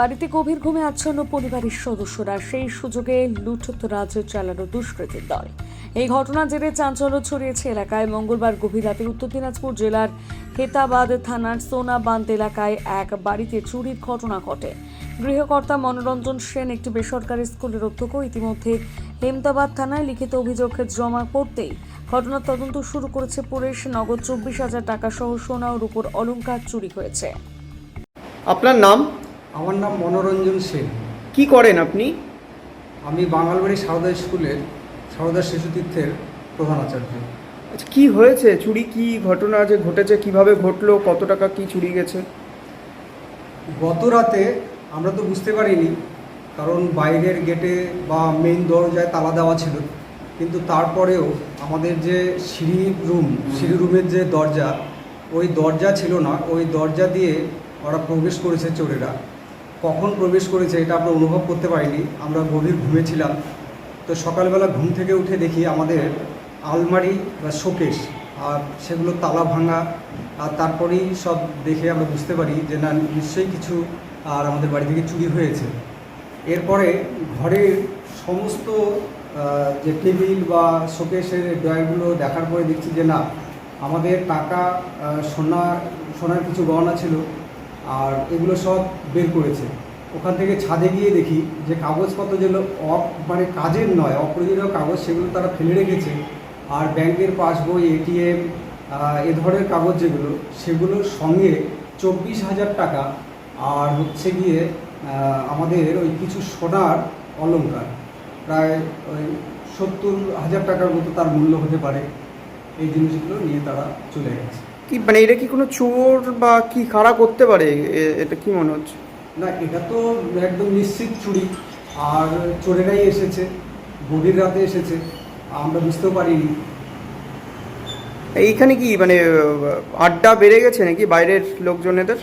বাড়িতে গভীর ঘুমে আচ্ছন্ন পরিবারের সদস্যরা সেই সুযোগে লুঠতরাজ চালানো দুষ্কৃতীর দল। এই ঘটনার জেরে চাঞ্চল্য ছড়িয়েছে এলাকায়। মঙ্গলবার গভীর রাতে উত্তর দিনাজপুর জেলার হেতাবাদ থানার সোনাবান্ধ এলাকায় এক বাড়িতে চুরির ঘটনা ঘটে। গৃহকর্তা মনোরঞ্জন সেন একটি বেসরকারি স্কুলের অধ্যক্ষ। ইতিমধ্যে হেমদাবাদ থানায় লিখিত অভিযোগ জমা করতেই ঘটনার তদন্ত শুরু করেছে পুলিশ। নগদ চব্বিশ হাজার টাকা সহ সোনা ও রূপোর অলংকার চুরি হয়েছে। আপনার নাম? আমার নাম মনোরঞ্জন সেন। কি করেন আপনি? আমি বাঙালবাড়ি সারদা স্কুলের সারদা শিশুতীর্থের প্রধান আচার্য। আচ্ছা কী হয়েছে? চুরি কি ঘটনা যে ঘটেছে? কীভাবে ঘটলো? কত টাকা কি চুরি গেছে? গত রাতে আমরা তো বুঝতে পারিনি কারণ বাইরের গেটে বা মেইন দরজায় তালা দেওয়া ছিল। কিন্তু তারপরেও আমাদের যে সিঁড়ি রুম সিঁড়ি রুমের যে দরজা ওই দরজা ছিল না। ওই দরজা দিয়ে ওরা প্রবেশ করেছে চোরেরা। কখন প্রবেশ করেছে এটা আমরা অনুভব করতে পারিনি। আমরা গভীর ঘুমেছিলাম তো সকালবেলা ঘুম থেকে উঠে দেখি আমাদের আলমারি বা শোকেশ আর সেগুলো তালা ভাঙা আর তারপরেই সব দেখে আমরা বুঝতে পারি যে না, নিশ্চয়ই কিছু আর আমাদের বাড়ি থেকে চুরি হয়েছে। এরপরে ঘরের সমস্ত যে টেবিল বা শোকেশের ড্রয়ারগুলো দেখার পরে দেখছি যে না, আমাদের টাকা সোনা, সোনার কিছু গহনা ছিল। আর এগুলো সব বের করেছে। ওখান থেকে ছাদে গিয়ে দেখি যে কাগজপত্র যেগুলো অফ মানে কাজের নয়, অপ্রয়োজনীয় কাগজ সেগুলো তারা ফেলে রেখেছে। আর ব্যাংকের পাসবই এটিএম এ ধরনের কাগজ যেগুলো, সেগুলোর সঙ্গে চব্বিশ হাজার টাকা আর হচ্ছে গিয়ে আমাদের ওই কিছু সোনার অলঙ্কার প্রায় ওই সত্তর হাজার টাকার মতো তার মূল্য হতে পারে। এই জিনিসগুলো নিয়ে তারা চলে গেছে। কি মানে এটা কি কোনো চোর বা কি কারা করতে পারে? এটা কি মনে হচ্ছে? না এটা তো একদম নিশ্চিত চুরি। আর চোরেরাই এসেছে গভীর রাতে এসেছে আমরা বুঝতেও পারিনি। এইখানে কি মানে আড্ডা বেড়ে গেছে নাকি বাইরের লোকজনেদের?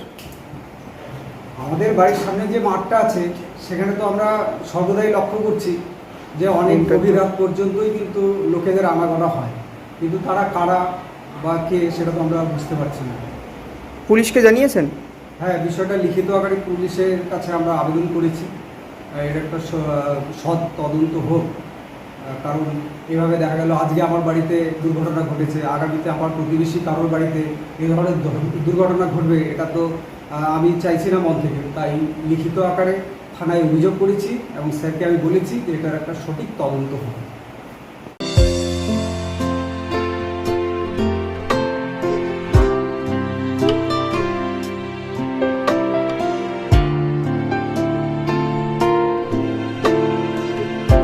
আমাদের বাড়ির সামনে যে মাঠটা আছে সেখানে তো আমরা সর্বদাই লক্ষ্য করছি যে অনেক গভীর রাত পর্যন্তই কিন্তু লোকেদের আনাগোনা হয়। কিন্তু তারা কারা বা কে সেটা তো আমরা বুঝতে পারছি না। পুলিশকে জানিয়েছেন? হ্যাঁ বিষয়টা লিখিত আকারে পুলিশের কাছে আমরা আবেদন করেছি। এটা একটা সৎ তদন্ত হোক। কারণ এভাবে দেখা গেল আজকে আমার বাড়িতে দুর্ঘটনা ঘটেছে। আগামীতে আমার প্রতিবেশী কারোর বাড়িতে এই ধরনের দুর্ঘটনা ঘটবে এটা তো আমি চাইছি না মন থেকে তাই লিখিত আকারে থানায় অভিযোগ করেছি এবং স্যারকে আমি বলেছি যে এটার একটা সঠিক তদন্ত হোক।